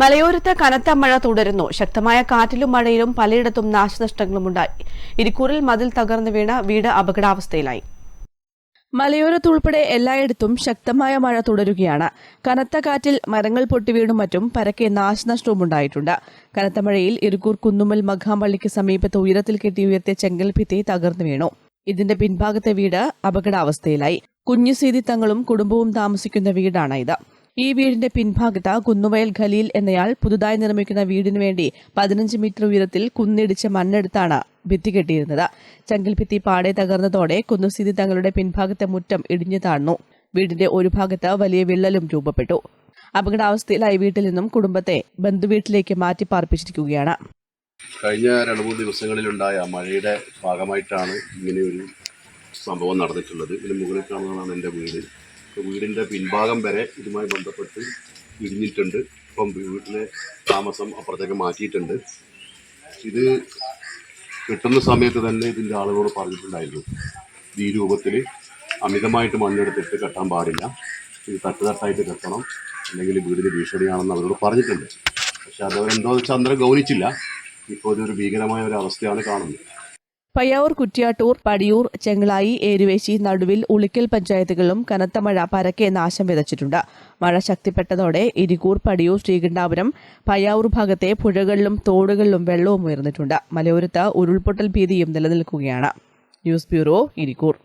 മലയോരത്ത് കനത്ത മഴ തുടരുന്നു. ശക്തമായ കാറ്റിലും മഴയിലും പലയിടത്തും നാശനഷ്ടങ്ങളുമുണ്ടായി. ഇരിക്കൂറിൽ മതിൽ തകർന്നു വീണ വീട് അപകടാവസ്ഥയിലായി. മലയോരത്തുൾപ്പെടെ എല്ലായിടത്തും ശക്തമായ മഴ തുടരുകയാണ്. കനത്ത കാറ്റിൽ മരങ്ങൾ പൊട്ടിവീണും മറ്റും പരക്കെ നാശനഷ്ടവും ഉണ്ടായിട്ടുണ്ട്. കനത്ത മഴയിൽ ഇരിക്കൂർ കുന്നുമ്മൽ മഖാമ്പള്ളിക്ക് സമീപത്ത് ഉയരത്തിൽ കെട്ടി ഉയർത്തിയ ചെങ്കൽഭിത്തി തകർന്നു വീണു. ഇതിന്റെ പിൻഭാഗത്തെ വീട് അപകടാവസ്ഥയിലായി. കുഞ്ഞു സീതി തങ്ങളും കുടുംബവും താമസിക്കുന്ന വീടാണ് ഇത്. ഈ വീടിന്റെ പിൻഭാഗത്ത് കുന്നുവയൽ ഖലീൽ എന്നയാൾ പുതുതായി നിർമ്മിക്കുന്ന വീടിനു വേണ്ടി പതിനഞ്ച് മീറ്റർ ഉയരത്തിൽ കുന്നിടിച്ച് മണ്ണെടുത്താണ് ഭിത്തി കെട്ടിയിരുന്നത്. ചെങ്കൽ ഭിത്തി പാടെ തകർന്നതോടെ കുന്നുസ്ഥിതി തങ്ങളുടെ പിൻഭാഗത്തെ മുറ്റം ഇടിഞ്ഞു താഴ്ന്നു. വീടിന്റെ ഒരു ഭാഗത്ത് വലിയ വിള്ളലും രൂപപ്പെട്ടു. അപകടാവസ്ഥയിലായി വീട്ടിൽ നിന്നും കുടുംബത്തെ ബന്ധുവീട്ടിലേക്ക് മാറ്റി പാർപ്പിച്ചിരിക്കുകയാണ്. കഴിഞ്ഞ രണ്ട് മൂന്ന് ദിവസങ്ങളിലുണ്ടായ മഴയുടെ ഭാഗമായിട്ടാണ് ഇങ്ങനെ ഒരു സംഭവം നടന്നിട്ടുള്ളത്. ഇതിന് മുകളിൽ കാണുന്നതാണ് എന്റെ വീട്. വീടിന്റെ പിൻഭാഗം വരെ ഇതുമായി ബന്ധപ്പെട്ട് ഇടിഞ്ഞിട്ടുണ്ട്. ഇപ്പം വീട്ടിലെ താമസം അപ്പുറത്തേക്ക് മാറ്റിയിട്ടുണ്ട്. ഇത് കിട്ടുന്ന സമയത്ത് തന്നെ ഇതിന്റെ ആളുകളോട് പറഞ്ഞിട്ടുണ്ടായിരുന്നു. ഈ രൂപത്തിൽ അമിതമായിട്ട് മണ്ണെടുത്തിട്ട് കെട്ടാൻ പാടില്ല. ഇത് തട്ടുതട്ടായിട്ട് കെട്ടണം. അല്ലെങ്കിൽ വീടിന് ഭീഷണിയാണെന്ന് അവരോട് പറഞ്ഞിട്ടുണ്ട്. പക്ഷെ അതവരെന്തോ വെച്ചാൽ അന്നേരം ഗൗനിച്ചില്ല. ഇപ്പോൾ ഇതൊരു ഭീകരമായ ഒരു അവസ്ഥയാണ് കാണുന്നത്. പയ്യാവൂർ കുറ്റ്യാട്ടൂർ പടിയൂർ ചെങ്ങളായി ഏരുവേശി നടുവിൽ ഉളിക്കൽ പഞ്ചായത്തുകളിലും കനത്ത മഴ പരക്കെ നാശം വിതച്ചിട്ടുണ്ട്. മഴ ശക്തിപ്പെട്ടതോടെ ഇരിക്കൂർ പടിയൂർ ശ്രീകണ്ഠാപുരം പയ്യാവൂർ ഭാഗത്തെ പുഴകളിലും തോടുകളിലും വെള്ളവും ഉയർന്നിട്ടുണ്ട്. മലയോരത്ത് ഉരുൾപൊട്ടൽ ഭീതിയും നിലനിൽക്കുകയാണ്. News bureau Irikkur